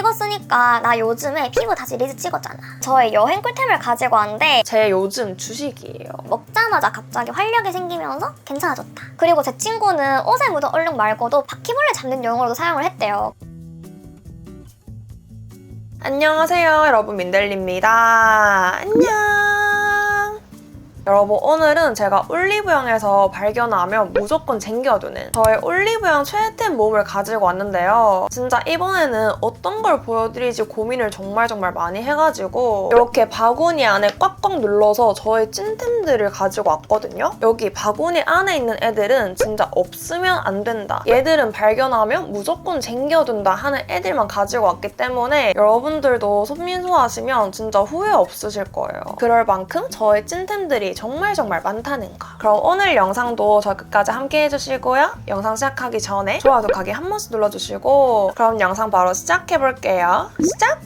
이거 쓰니까 나 요즘에 피부 다시 리즈 찍었잖아. 저의 여행 꿀템을 가지고 왔는데 제 요즘 주식이에요. 먹자마자 갑자기 활력이 생기면서 괜찮아졌다. 그리고 제 친구는 옷에 묻은 얼룩 말고도 바퀴벌레 잡는 용어로도 사용을 했대요. 안녕하세요 여러분 민델리입니다 안녕 여러분 오늘은 제가 올리브영에서 발견하면 무조건 챙겨두는 저의 올리브영 최애템 몸을 가지고 왔는데요. 진짜 이번에는 어떤 걸 보여드릴지 고민을 정말 정말 많이 해가지고 이렇게 바구니 안에 꽉꽉 눌러서 저의 찐템들을 가지고 왔거든요. 여기 바구니 안에 있는 애들은 진짜 없으면 안 된다. 얘들은 발견하면 무조건 챙겨둔다 하는 애들만 가지고 왔기 때문에 여러분들도 손민소 하시면 진짜 후회 없으실 거예요. 그럴 만큼 저의 찐템들이 정말 정말 많다는 거 그럼 오늘 영상도 저 끝까지 함께 해주시고요. 영상 시작하기 전에 좋아요 구독하기 한 번씩 눌러주시고 그럼 영상 바로 시작해볼게요. 시작!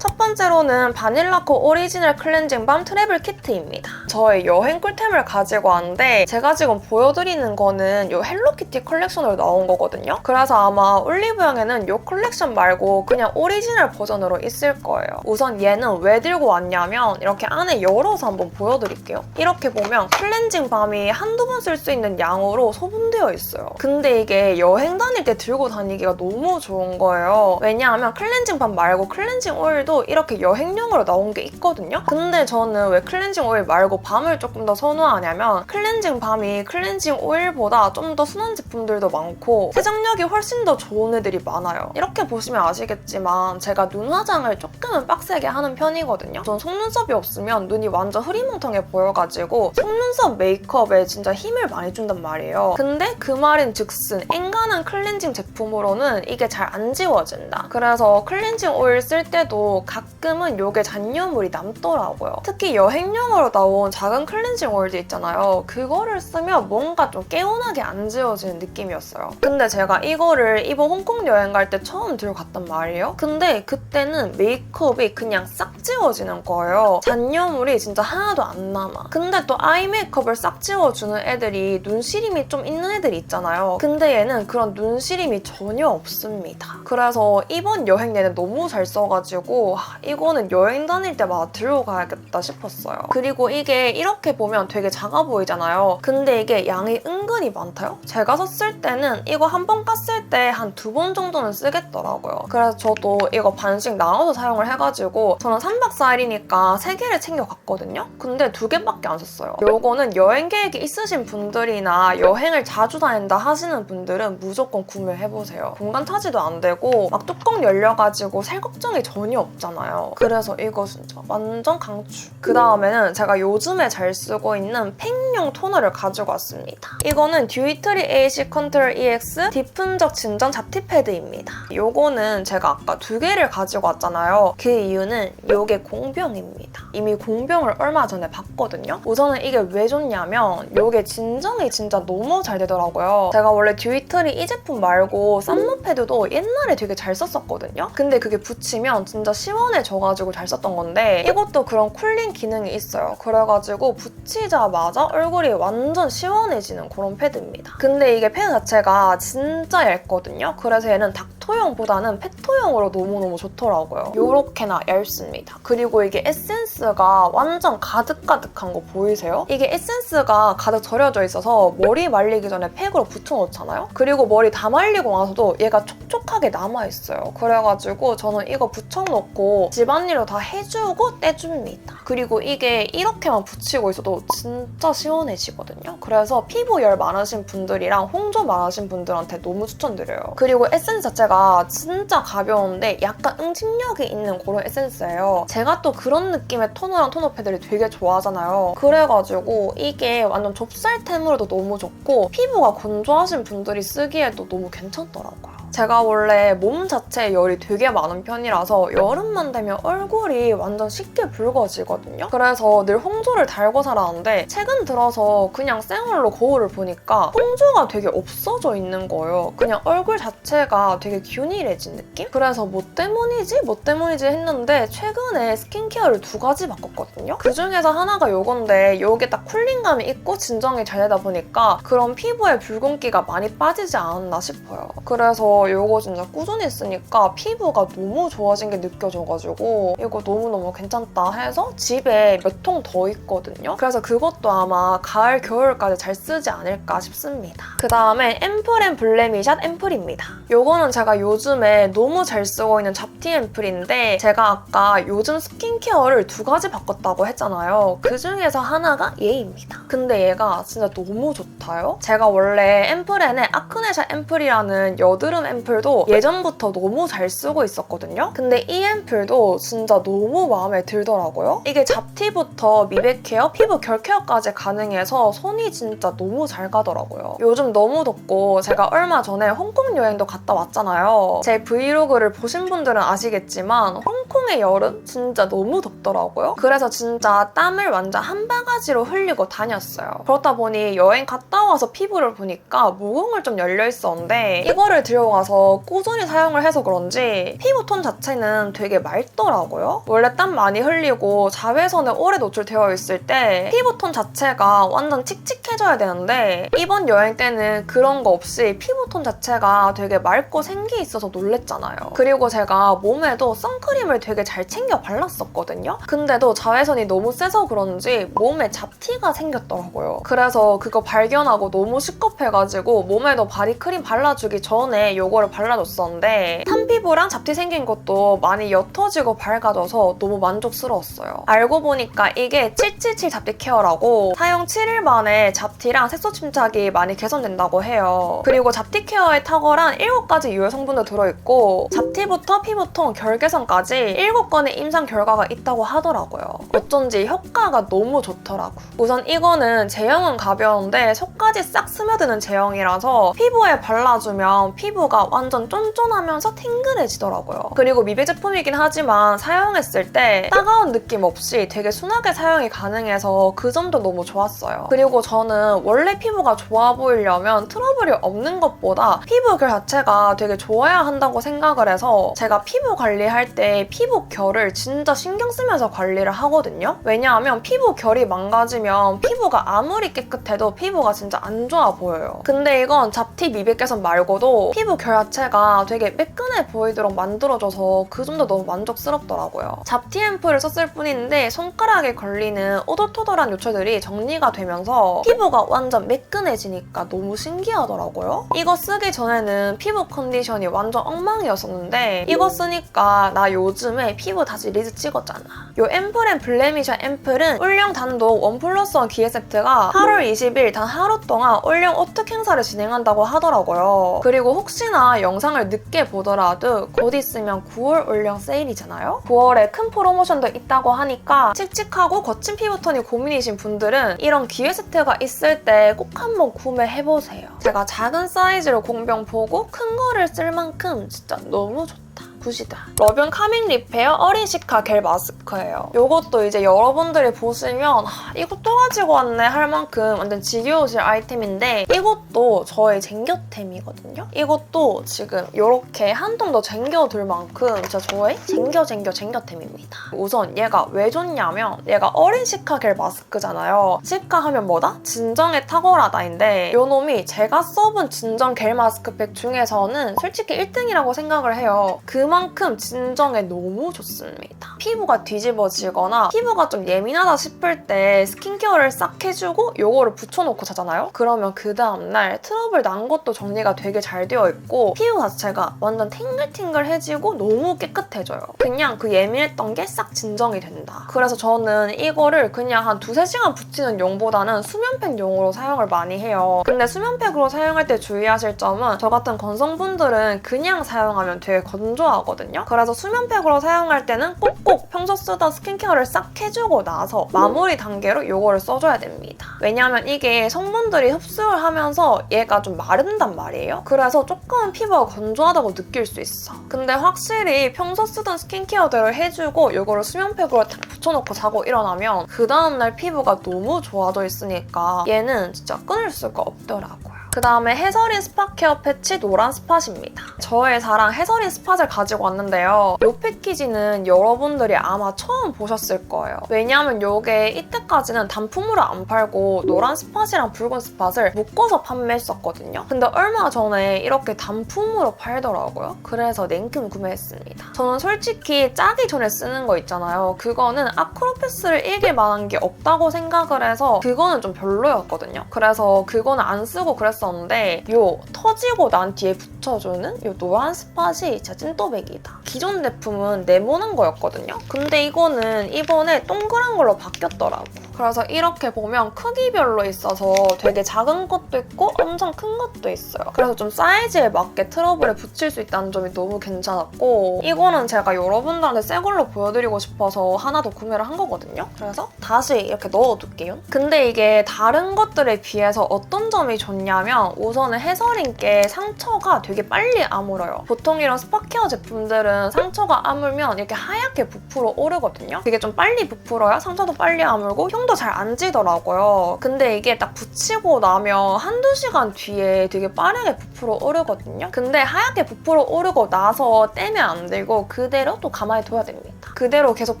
첫 번째로는 바닐라코 오리지널 클렌징 밤 트래블 키트입니다. 저의 여행 꿀템을 가지고 왔는데 제가 지금 보여드리는 거는 이 헬로키티 컬렉션으로 나온 거거든요. 그래서 아마 올리브영에는 이 컬렉션 말고 그냥 오리지널 버전으로 있을 거예요. 우선 얘는 왜 들고 왔냐면 이렇게 안에 열어서 한번 보여드릴게요. 이렇게 보면 클렌징 밤이 한두 번 쓸 수 있는 양으로 소분되어 있어요. 근데 이게 여행 다닐 때 들고 다니기가 너무 좋은 거예요. 왜냐하면 클렌징 밤 말고 클렌징 오일도 이렇게 여행용으로 나온 게 있거든요. 근데 저는 왜 클렌징 오일 말고 밤을 조금 더 선호하냐면 클렌징 밤이 클렌징 오일보다 좀 더 순한 제품들도 많고 세정력이 훨씬 더 좋은 애들이 많아요. 이렇게 보시면 아시겠지만 제가 눈 화장을 조금은 빡세게 하는 편이거든요. 전 속눈썹이 없으면 눈이 완전 흐리멍텅해 보여가지고 속눈썹 메이크업에 진짜 힘을 많이 준단 말이에요. 근데 그 말인 즉슨 엔간한 클렌징 제품으로는 이게 잘 안 지워진다. 그래서 클렌징 오일 쓸 때도 가끔은 요게 잔여물이 남더라고요. 특히 여행용으로 나온 작은 클렌징 오일도 있잖아요. 그거를 쓰면 뭔가 좀 개운하게 안 지워지는 느낌이었어요. 근데 제가 이거를 이번 홍콩 여행 갈 때 처음 들고 갔단 말이에요. 근데 그때는 메이크업이 그냥 싹 지워지는 거예요. 잔여물이 진짜 하나도 안 남아. 근데 또 아이 메이크업을 싹 지워주는 애들이 눈시림이 좀 있는 애들이 있잖아요. 근데 얘는 그런 눈시림이 전혀 없습니다. 그래서 이번 여행 내내 너무 잘 써가지고 하, 이거는 여행 다닐 때마다 들고 가야겠다 싶었어요. 그리고 이게 이렇게 보면 되게 작아 보이잖아요. 근데 이게 양이 은근히 많다요? 제가 썼을 때는 이거 한 번 깠을 때 한 두 번 정도는 쓰겠더라고요. 그래서 저도 이거 반씩 나눠서 사용을 해가지고 저는 3박 4일이니까 3개를 챙겨갔거든요. 근데 두 개밖에 안 썼어요. 요거는 여행 계획이 있으신 분들이나 여행을 자주 다닌다 하시는 분들은 무조건 구매해보세요. 공간 차지도 안 되고 막 뚜껑 열려가지고 살 걱정이 전혀 없 잖아요. 그래서 이거 진짜 완전 강추. 그 다음에는 제가 요즘에 잘 쓰고 있는 팩용 토너를 가지고 왔습니다. 이거는 듀이트리 AC 컨트롤 EX 디픈적 진정 잡티 패드입니다. 요거는 제가 아까 두 개를 가지고 왔잖아요. 그 이유는 요게 공병입니다. 이미 공병을 얼마 전에 봤거든요. 우선은 이게 왜 좋냐면 요게 진정이 진짜 너무 잘 되더라고요. 제가 원래 듀이트리 이 제품 말고 썸머 패드도 옛날에 되게 잘 썼었거든요. 근데 그게 붙이면 진짜 시 원해져가지고 잘 썼던 건데 이것도 그런 쿨링 기능이 있어요. 그래가지고 붙이자마자 얼굴이 완전 시원해지는 그런 패드입니다. 근데 이게 패드 자체가 진짜 얇거든요. 그래서 얘는 닥터용보다는 페토용으로 너무너무 좋더라고요. 요렇게나 얇습니다. 그리고 이게 에센스가 완전 가득가득한 거 보이세요? 이게 에센스가 가득 절여져 있어서 머리 말리기 전에 팩으로 붙여놓잖아요? 그리고 머리 다 말리고 나서도 얘가 촉촉하게 남아있어요. 그래가지고 저는 이거 붙여놓고 집안일도 다 해주고 떼줍니다. 그리고 이게 이렇게만 붙이고 있어도 진짜 시원해지거든요. 그래서 피부 열 많으신 분들이랑 홍조 많으신 분들한테 너무 추천드려요. 그리고 에센스 자체가 진짜 가벼운데 약간 응집력이 있는 그런 에센스예요. 제가 또 그런 느낌의 토너랑 토너 패드를 되게 좋아하잖아요. 그래가지고 이게 완전 좁쌀템으로도 너무 좋고 피부가 건조하신 분들이 쓰기에도 너무 괜찮더라고요. 제가 원래 몸 자체에 열이 되게 많은 편이라서 여름만 되면 얼굴이 완전 쉽게 붉어지거든요. 그래서 늘 홍조를 달고 살았는데 최근 들어서 그냥 생얼로 거울을 보니까 홍조가 되게 없어져 있는 거예요. 그냥 얼굴 자체가 되게 균일해진 느낌? 그래서 뭐 때문이지? 뭐 때문이지 했는데 최근에 스킨케어를 두 가지 바꿨거든요. 그 중에서 하나가 요건데 요게 딱 쿨링감이 있고 진정이 잘 되다 보니까 그런 피부의 붉은기가 많이 빠지지 않았나 싶어요. 그래서 이거 진짜 꾸준히 쓰니까 피부가 너무 좋아진 게 느껴져가지고 이거 너무너무 괜찮다 해서 집에 몇 통 더 있거든요. 그래서 그것도 아마 가을, 겨울까지 잘 쓰지 않을까 싶습니다. 그 다음에 앰플 앤 블레미샷 앰플입니다. 요거는 제가 요즘에 너무 잘 쓰고 있는 잡티 앰플인데 제가 아까 요즘 스킨케어를 두 가지 바꿨다고 했잖아요. 그 중에서 하나가 얘입니다. 근데 얘가 진짜 너무 좋다요. 제가 원래 앰플앤의 아크네샷 앰플이라는 여드름 앰플도 예전부터 너무 잘 쓰고 있었거든요. 근데 이 앰플도 진짜 너무 마음에 들더라고요. 이게 잡티부터 미백 케어, 피부 결 케어까지 가능해서 손이 진짜 너무 잘 가더라고요. 요즘 너무 덥고 제가 얼마 전에 홍콩 여행도 갔다 왔잖아요. 제 브이로그를 보신 분들은 아시겠지만 홍콩의 여름 진짜 너무 덥더라고요. 그래서 진짜 땀을 완전 한 바가지로 흘리고 다녔어요. 그렇다 보니 여행 갔다 와서 피부를 보니까 모공을 좀 열려 있었는데 이거를 들여와 서 꾸준히 사용을 해서 그런지 피부 톤 자체는 되게 맑더라고요. 원래 땀 많이 흘리고 자외선에 오래 노출되어 있을 때 피부 톤 자체가 완전 칙칙해져야 되는데 이번 여행 때는 그런 거 없이 피부 톤 자체가 되게 맑고 생기 있어서 놀랬잖아요. 그리고 제가 몸에도 선크림을 되게 잘 챙겨 발랐었거든요. 근데도 자외선이 너무 세서 그런지 몸에 잡티가 생겼더라고요. 그래서 그거 발견하고 너무 시겁해가지고 몸에도 바디크림 발라주기 전에 이거를 발라줬었는데 탄 피부랑 잡티 생긴 것도 많이 옅어지고 밝아져서 너무 만족스러웠어요. 알고 보니까 이게 777 잡티 케어라고 사용 7일 만에 잡티랑 색소 침착이 많이 개선된다고 해요. 그리고 잡티 케어에 탁월한 7가지 유효 성분도 들어있고 잡티부터 피부톤, 결 개선까지 7건의 임상 결과가 있다고 하더라고요. 어쩐지 효과가 너무 좋더라고. 우선 이거는 제형은 가벼운데 속까지 싹 스며드는 제형이라서 피부에 발라주면 피부가 완전 쫀쫀하면서 탱글해지더라고요. 그리고 미백 제품이긴 하지만 사용했을 때 따가운 느낌 없이 되게 순하게 사용이 가능해서 그 점도 너무 좋았어요. 그리고 저는 원래 피부가 좋아 보이려면 트러블이 없는 것보다 피부 결 자체가 되게 좋아야 한다고 생각을 해서 제가 피부 관리할 때 피부 결을 진짜 신경 쓰면서 관리를 하거든요. 왜냐하면 피부 결이 망가지면 피부가 아무리 깨끗해도 피부가 진짜 안 좋아 보여요. 근데 이건 잡티 미백 개선 말고도 피부 결 자체가 되게 매끈해 보이도록 만들어줘서 그 점도 너무 만족스럽더라고요. 잡티 앰플을 썼을 뿐인데 손가락에 걸리는 오돌토돌한 요철들이 정리가 되면서 피부가 완전 매끈해지니까 너무 신기하더라고요. 이거 쓰기 전에는 피부 컨디션이 완전 엉망이었었는데 이거 쓰니까 나 요즘에 피부 다시 리즈 찍었잖아. 요 앰플 앤 블레미션 앰플은 올영 단독 원 플러스 원 기획 세트가 8월 20일 단 하루 동안 올영 오특 행사를 진행한다고 하더라고요. 그리고 혹시 나 영상을 늦게 보더라도 곧 있으면 9월 올영 세일이잖아요. 9월에 큰 프로모션도 있다고 하니까 칙칙하고 거친 피부톤이 고민이신 분들은 이런 기획 세트가 있을 때 꼭 한번 구매해보세요. 제가 작은 사이즈로 공병 보고 큰 거를 쓸 만큼 진짜 너무 좋다. 굿이다. 러변 카밍 리페어 어린 시카 겔 마스크예요. 이것도 이제 여러분들이 보시면 하, 이것도 가지고 왔네 할 만큼 완전 지겨우실 아이템인데 이것도 저의 쟁겨템이거든요. 이것도 지금 이렇게 한 통 더 쟁겨둘 만큼 진짜 저의 쟁겨 쟁겨 쟁겨템입니다. 우선 얘가 왜 좋냐면 얘가 어린 시카 겔 마스크잖아요. 시카 하면 뭐다? 진정에 탁월하다인데 요 놈이 제가 써본 진정 겔 마스크팩 중에서는 솔직히 1등이라고 생각을 해요. 그만큼 진정에 너무 좋습니다. 피부가 뒤집어지거나 피부가 좀 예민하다 싶을 때 스킨케어를 싹 해주고 요거를 붙여놓고 자잖아요? 그러면 그 다음날 트러블 난 것도 정리가 되게 잘 되어 있고 피부 자체가 완전 탱글탱글해지고 너무 깨끗해져요. 그냥 그 예민했던 게 싹 진정이 된다. 그래서 저는 이거를 그냥 한 두세 시간 붙이는 용보다는 수면팩 용으로 사용을 많이 해요. 근데 수면팩으로 사용할 때 주의하실 점은 저 같은 건성분들은 그냥 사용하면 되게 건조하 거든요. 그래서 수면팩으로 사용할 때는 꼭꼭 평소 쓰던 스킨케어를 싹 해주고 나서 마무리 단계로 이거를 써줘야 됩니다. 왜냐하면 이게 성분들이 흡수를 하면서 얘가 좀 마른단 말이에요. 그래서 조금은 피부가 건조하다고 느낄 수 있어. 근데 확실히 평소 쓰던 스킨케어대로 해주고 이거를 수면팩으로 딱 붙여놓고 자고 일어나면 그 다음날 피부가 너무 좋아져 있으니까 얘는 진짜 끊을 수가 없더라고요. 그 다음에 해서린 스팟 케어 패치 노란 스팟입니다. 저의 사랑 해서린 스팟을 가지고 왔는데요. 이 패키지는 여러분들이 아마 처음 보셨을 거예요. 왜냐하면 이게 이때까지는 단품으로 안 팔고 노란 스팟이랑 붉은 스팟을 묶어서 판매했었거든요. 근데 얼마 전에 이렇게 단품으로 팔더라고요. 그래서 냉큼 구매했습니다. 저는 솔직히 짜기 전에 쓰는 거 있잖아요. 그거는 아크로패스를 이길 만한 게 없다고 생각을 해서 그거는 좀 별로였거든요. 그래서 그거는 안 쓰고 그랬 었는데 요 터지고 난 뒤에 붙여주는 요 노란 스팟이 진짜 찐또백이다. 기존 제품은 네모난 거였거든요. 근데 이거는 이번에 동그란 걸로 바뀌었더라고. 그래서 이렇게 보면 크기별로 있어서 되게 작은 것도 있고 엄청 큰 것도 있어요. 그래서 좀 사이즈에 맞게 트러블에 붙일 수 있다는 점이 너무 괜찮았고 이거는 제가 여러분들한테 새 걸로 보여드리고 싶어서 하나 더 구매를 한 거거든요. 그래서 다시 이렇게 넣어둘게요. 근데 이게 다른 것들에 비해서 어떤 점이 좋냐면 우선은 해서린게 상처가 되게 빨리 아물어요. 보통 이런 스파케어 제품들은 상처가 아물면 이렇게 하얗게 부풀어 오르거든요. 되게 좀 빨리 부풀어야 상처도 빨리 아물고 흉도 잘 안 지더라고요. 근데 이게 딱 붙이고 나면 한두 시간 뒤에 되게 빠르게 부풀어 오르거든요. 근데 하얗게 부풀어 오르고 나서 떼면 안 되고 그대로 또 가만히 둬야 됩니다. 그대로 계속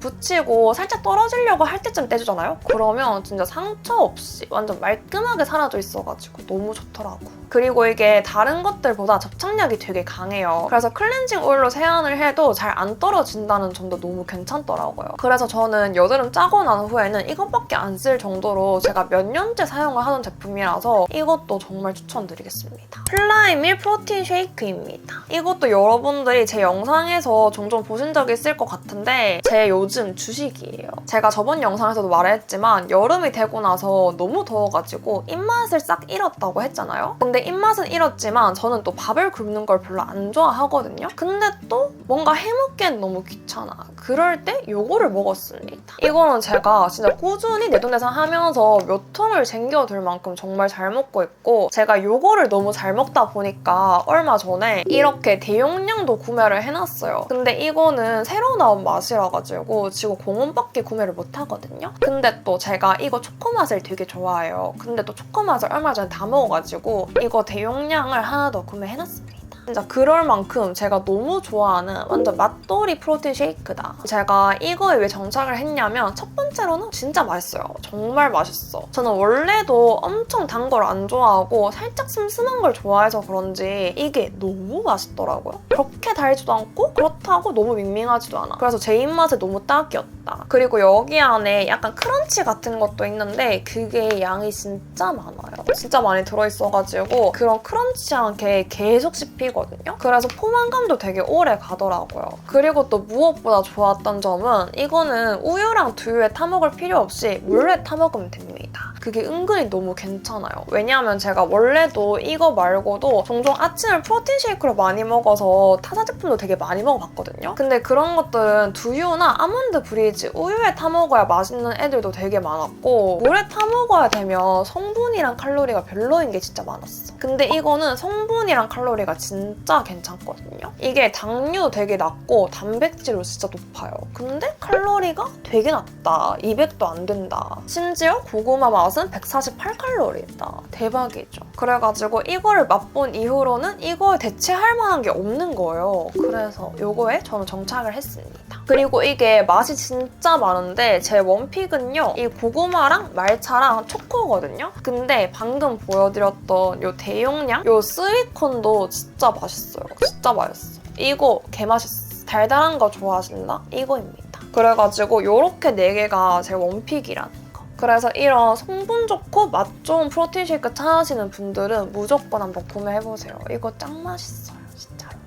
붙이고 살짝 떨어지려고 할 때쯤 떼주잖아요? 그러면 진짜 상처 없이 완전 말끔하게 사라져 있어가지고 너무 좋 더라고. 그리고 이게 다른 것들보다 접착력이 되게 강해요. 그래서 클렌징 오일로 세안을 해도 잘 안 떨어진다는 점도 너무 괜찮더라고요. 그래서 저는 여드름 짜고 난 후에는 이것밖에 안 쓸 정도로 제가 몇 년째 사용을 하는 제품이라서 이것도 정말 추천드리겠습니다. 플라이밀 프로틴 쉐이크입니다. 이것도 여러분들이 제 영상에서 종종 보신 적이 있을 것 같은데 제 요즘 주식이에요. 제가 저번 영상에서도 말했지만 여름이 되고 나서 너무 더워가지고 입맛을 싹 잃었다고 했잖아요. 근데 입맛은 잃었지만 저는 또 밥을 굶는 걸 별로 안 좋아하거든요. 근데 또 뭔가 해먹기엔 너무 귀찮아. 그럴 때 요거를 먹었습니다. 이거는 제가 진짜 꾸준히 내돈내산 하면서 몇 통을 챙겨둘 만큼 정말 잘 먹고 있고 제가 요거를 너무 잘 먹다 보니까 얼마 전에 이렇게 대용량도 구매를 해놨어요. 근데 이거는 새로 나온 맛이라 가지고 지금 공원밖에 구매를 못 하거든요. 근데 또 제가 이거 초코 맛을 되게 좋아해요. 근데 또 초코 맛을 얼마 전에 다 먹어가지고 이거 대용량을 하나 더 구매해놨습니다. 진짜 그럴 만큼 제가 너무 좋아하는 완전 맛돌이 프로틴 쉐이크다. 제가 이거에 왜 정착을 했냐면 첫 번째로는 진짜 맛있어요. 정말 맛있어. 저는 원래도 엄청 단 걸 안 좋아하고 살짝 슴슴한 걸 좋아해서 그런지 이게 너무 맛있더라고요. 그렇게 달지도 않고 그렇다고 너무 밍밍하지도 않아. 그래서 제 입맛에 너무 딱이었다. 그리고 여기 안에 약간 크런치 같은 것도 있는데 그게 양이 진짜 많아요. 진짜 많이 들어있어가지고 그런 크런치한 게 계속 씹히거든요. 그래서 포만감도 되게 오래 가더라고요. 그리고 또 무엇보다 좋았던 점은 이거는 우유랑 두유에 타먹을 필요 없이 물에 타먹으면 됩니다. 그게 은근히 너무 괜찮아요. 왜냐하면 제가 원래도 이거 말고도 종종 아침을 프로틴 쉐이크로 많이 먹어서 타사 제품도 되게 많이 먹어봤거든요. 근데 그런 것들은 두유나 아몬드 브리지, 우유에 타먹어야 맛있는 애들도 되게 많았고 물에 타먹어야 되면 성분이랑 칼로리 가 별로인 게 진짜 많았어. 근데 이거는 성분이랑 칼로리가 진짜 괜찮거든요. 이게 당류 되게 낮고 단백질도 진짜 높아요. 근데 칼로리가 되게 낮다. 200도 안 된다. 심지어 고구마 맛은 148칼로리다. 대박이죠. 그래가지고 이거를 맛본 이후로는 이거에 대체할 만한 게 없는 거예요. 그래서 이거에 저는 정착을 했습니다. 그리고 이게 맛이 진짜 많은데 제 원픽은요. 이 고구마랑 말차랑 초코거든요. 근데 방금 보여드렸던 이 대용량 이 스위콘도 진짜 맛있어요. 진짜 맛있어. 이거 개맛있어. 달달한 거 좋아하신다? 이거입니다. 그래가지고 이렇게 4개가 제 원픽이라는 거. 그래서 이런 성분 좋고 맛 좋은 프로틴 쉐이크 찾으시는 분들은 무조건 한번 구매해보세요. 이거 짱 맛있어요.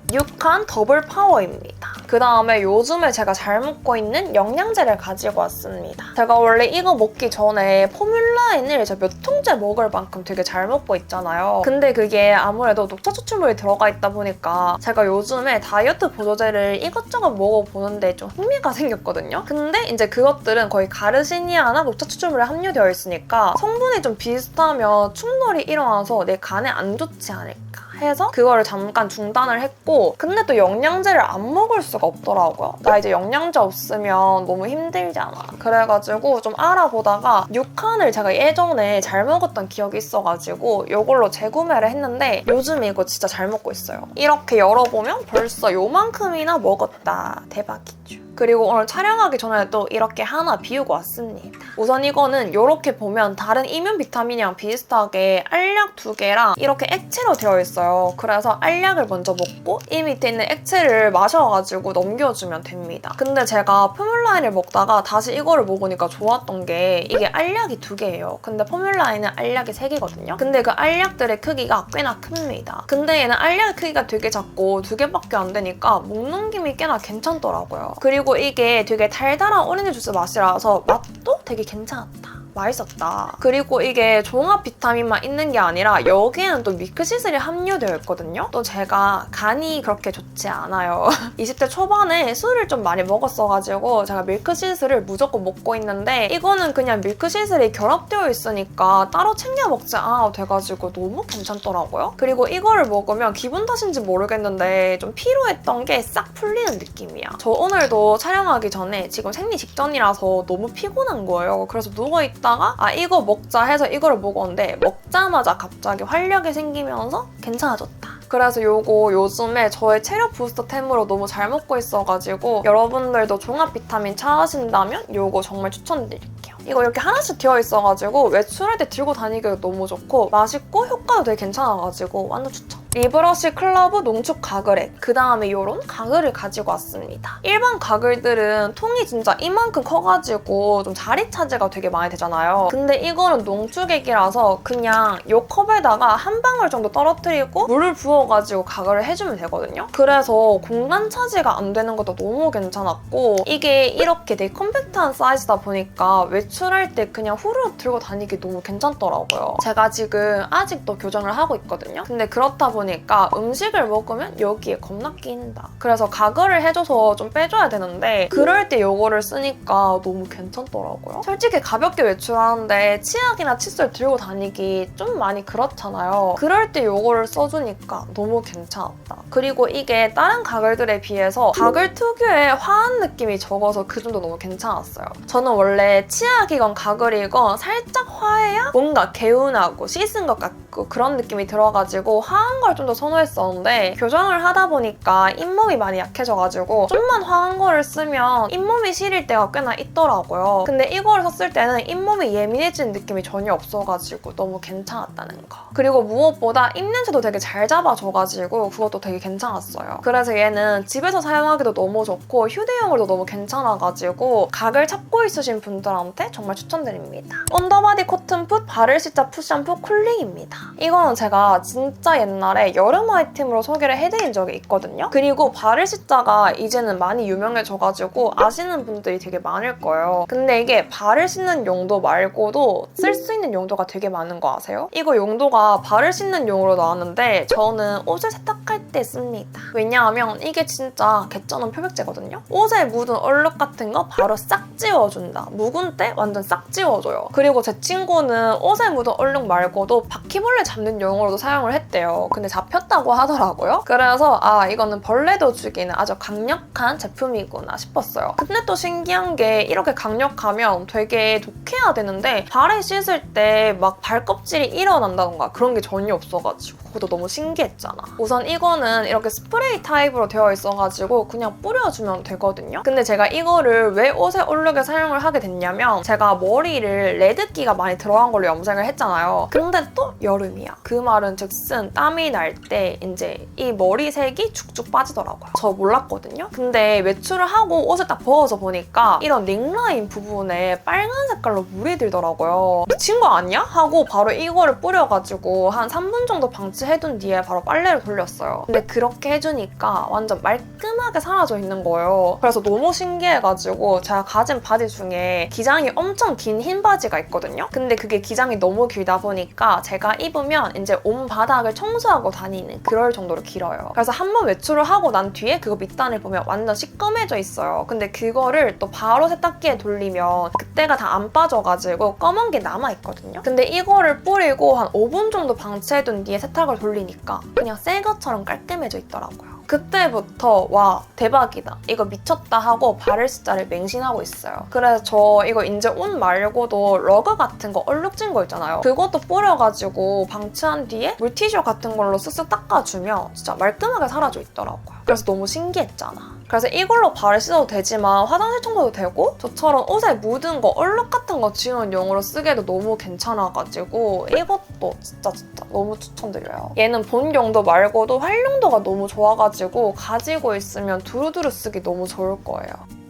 6칸 더블 파워입니다. 그 다음에 요즘에 제가 잘 먹고 있는 영양제를 가지고 왔습니다. 제가 원래 이거 먹기 전에 포뮬라인을 몇 통째 먹을 만큼 되게 잘 먹고 있잖아요. 근데 그게 아무래도 녹차 추출물이 들어가 있다 보니까 제가 요즘에 다이어트 보조제를 이것저것 먹어보는데 좀 흥미가 생겼거든요. 근데 이제 그것들은 거의 가르시니아나 녹차 추출물에 함유되어 있으니까 성분이 좀 비슷하면 충돌이 일어나서 내 간에 안 좋지 않을까 해서 그거를 잠깐 중단을 했고 근데 또 영양제를 안 먹을 수가 없더라고요. 나 이제 영양제 없으면 너무 힘들잖아. 그래가지고 좀 알아보다가 6칸을 제가 예전에 잘 먹었던 기억이 있어가지고 이걸로 재구매를 했는데 요즘 이거 진짜 잘 먹고 있어요. 이렇게 열어보면 벌써 요만큼이나 먹었다. 대박이죠. 그리고 오늘 촬영하기 전에 또 이렇게 하나 비우고 왔습니다. 우선 이거는 이렇게 보면 다른 이면 비타민이랑 비슷하게 알약 두 개랑 이렇게 액체로 되어 있어요. 그래서 알약을 먼저 먹고 이 밑에 있는 액체를 마셔가지고 넘겨주면 됩니다. 근데 제가 포뮬라인을 먹다가 다시 이거를 먹으니까 좋았던 게 이게 알약이 두 개예요. 근데 포뮬라인은 알약이 세 개거든요. 근데 그 알약들의 크기가 꽤나 큽니다. 근데 얘는 알약 크기가 되게 작고 두 개밖에 안 되니까 먹는 김이 꽤나 괜찮더라고요. 그리고 이게 되게 달달한 오렌지 주스 맛이라서 맛도 되게 괜찮았다. 맛있었다. 그리고 이게 종합 비타민만 있는 게 아니라 여기에는 또 밀크시슬이 함유되어 있거든요. 또 제가 간이 그렇게 좋지 않아요. 20대 초반에 술을 좀 많이 먹었어가지고 제가 밀크시슬을 무조건 먹고 있는데 이거는 그냥 밀크시슬이 결합되어 있으니까 따로 챙겨 먹지 않아도 돼가지고 너무 괜찮더라고요. 그리고 이거를 먹으면 기분 탓인지 모르겠는데 좀 피로했던 게 싹 풀리는 느낌이야. 저 오늘도 촬영하기 전에 지금 생리 직전이라서 너무 피곤한 거예요. 그래서 누워있다 가 아 이거 먹자 해서 이거를 먹었는데 먹자마자 갑자기 활력이 생기면서 괜찮아졌다. 그래서 요거 요즘에 저의 체력 부스터템으로 너무 잘 먹고 있어가지고 여러분들도 종합 비타민 찾으신다면 요거 정말 추천드릴게요. 이거 이렇게 하나씩 되어 있어가지고 외출할 때 들고 다니기도 너무 좋고 맛있고 효과도 되게 괜찮아가지고 완전 추천. 리브러시 클러브 농축 가글액 그 다음에 요런 가글을 가지고 왔습니다. 일반 가글들은 통이 진짜 이만큼 커가지고 좀 자리 차지가 되게 많이 되잖아요. 근데 이거는 농축액이라서 그냥 요 컵에다가 한 방울 정도 떨어뜨리고 물을 부어가지고 가글을 해주면 되거든요. 그래서 공간 차지가 안 되는 것도 너무 괜찮았고 이게 이렇게 되게 컴팩트한 사이즈다 보니까 외출할 때 그냥 후루룩 들고 다니기 너무 괜찮더라고요. 제가 지금 아직도 교정을 하고 있거든요. 근데 그렇다 보니 까 음식을 먹으면 여기에 겁나 끼인다. 그래서 가글을 해줘서 좀 빼줘야 되는데 그럴 때 이거를 쓰니까 너무 괜찮더라고요. 솔직히 가볍게 외출하는데 치약이나 칫솔 들고 다니기 좀 많이 그렇잖아요. 그럴 때 이거를 써주니까 너무 괜찮았다. 그리고 이게 다른 가글들에 비해서 가글 특유의 화한 느낌이 적어서 그 점도 너무 괜찮았어요. 저는 원래 치약이건 가글이건 살짝 화해야 뭔가 개운하고 씻은 것 같고 그런 느낌이 들어가지고 화한 걸좀 더 선호했었는데 교정을 하다 보니까 잇몸이 많이 약해져가지고 좀만 화한 거를 쓰면 잇몸이 시릴 때가 꽤나 있더라고요. 근데 이거를 썼을 때는 잇몸이 예민해지는 느낌이 전혀 없어가지고 너무 괜찮았다는 거. 그리고 무엇보다 입냄새도 되게 잘 잡아줘가지고 그것도 되게 괜찮았어요. 그래서 얘는 집에서 사용하기도 너무 좋고 휴대용으로도 너무 괜찮아가지고 각을 찾고 있으신 분들한테 정말 추천드립니다. 언더바디 코튼 풋 바를 씻자 풋 샴푸 쿨링입니다. 이거는 제가 진짜 옛날에 여름 아이템으로 소개를 해드린 적이 있거든요. 그리고 바를 씻자가 이제는 많이 유명해져가지고 아시는 분들이 되게 많을 거예요. 근데 이게 발을 씻는 용도 말고도 쓸 수 있는 용도가 되게 많은 거 아세요? 이거 용도가 발을 씻는 용으로 나왔는데 저는 옷을 세탁할 때 씁니다. 왜냐하면 이게 진짜 개쩌는 표백제거든요. 옷에 묻은 얼룩 같은 거 바로 싹 지워준다. 묵은 때 완전 싹 지워줘요. 그리고 제 친구는 옷에 묻은 얼룩 말고도 바퀴벌레 잡는 용으로도 사용을 했대요. 근데 잡혔다고 하더라고요. 그래서 아 이거는 벌레도 죽이는 아주 강력한 제품이구나 싶었어요. 근데 또 신기한 게 이렇게 강력하면 되게 독해야 되는데 발에 씻을 때 막 발껍질이 일어난다던가 그런 게 전혀 없어가지고 그것도 너무 신기했잖아. 우선 이거는 이렇게 스프레이 타입으로 되어 있어가지고 그냥 뿌려주면 되거든요. 근데 제가 이거를 왜 옷에 얼룩에 사용을 하게 됐냐면 제가 머리를 레드기가 많이 들어간 걸로 염색을 했잖아요. 근데 또 여름이야. 그 말은 즉슨 땀이 날 때 이제 이 머리색이 쭉쭉 빠지더라고요. 저 몰랐거든요. 근데 외출을 하고 옷을 딱 벗어서 보니까 이런 넥라인 부분에 빨간 색깔로 물이 들더라고요. 미친 거 아니야? 하고 바로 이거를 뿌려가지고 한 3분 정도 방치 해둔 뒤에 바로 빨래를 돌렸어요. 근데 그렇게 해주니까 완전 말끔하게 사라져 있는 거예요. 그래서 너무 신기해가지고 제가 가진 바지 중에 기장이 엄청 긴 흰 바지가 있거든요. 근데 그게 기장이 너무 길다 보니까 제가 입으면 이제 온 바닥을 청소하고 다니는 그럴 정도로 길어요. 그래서 한 번 외출을 하고 난 뒤에 그거 밑단을 보면 완전 시꺼매져 있어요. 근데 그거를 또 바로 세탁기에 돌리면 그때가 다 안 빠져가지고 검은 게 남아있거든요. 근데 이거를 뿌리고 한 5분 정도 방치해둔 뒤에 세탁을 돌리니까 그냥 새 것처럼 깔끔해져 있더라고요. 그때부터 와 대박이다. 이거 미쳤다 하고 바를 숫자를 맹신하고 있어요. 그래서 저 이거 이제 옷 말고도 러그 같은 거 얼룩진 거 있잖아요. 그것도 뿌려가지고 방치한 뒤에 물티슈 같은 걸로 쓱쓱 닦아주면 진짜 말끔하게 사라져 있더라고요. 그래서 너무 신기했잖아. 그래서 이걸로 발을 씻어도 되지만 화장실 청소도 되고 저처럼 옷에 묻은 거 얼룩 같은 거 지우는 용으로 쓰기에도 너무 괜찮아가지고 이것도 진짜 진짜 너무 추천드려요. 얘는 본 용도 말고도 활용도가 너무 좋아가지고 가지고 있으면 두루두루 쓰기 너무 좋을 거예요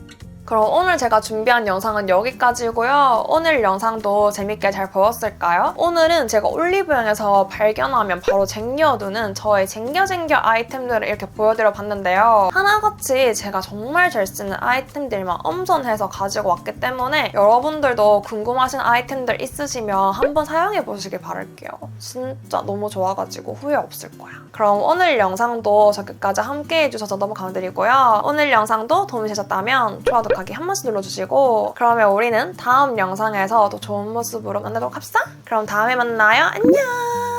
그럼 오늘 제가 준비한 영상은 여기까지고요. 오늘 영상도 재밌게 잘 보셨을까요? 오늘은 제가 올리브영에서 발견하면 바로 쟁여두는 저의 쟁겨쟁겨 아이템들을 이렇게 보여드려 봤는데요. 하나같이 제가 정말 잘 쓰는 아이템들만 엄선해서 가지고 왔기 때문에 여러분들도 궁금하신 아이템들 있으시면 한번 사용해 보시길 바랄게요. 진짜 너무 좋아가지고 후회 없을 거야. 그럼 오늘 영상도 저 끝까지 함께 해주셔서 너무 감사드리고요. 오늘 영상도 도움이 되셨다면 좋아요, 구독하기 한 번씩 눌러주시고 그러면 우리는 다음 영상에서 더 좋은 모습으로 만나도록 합시다. 그럼 다음에 만나요. 안녕!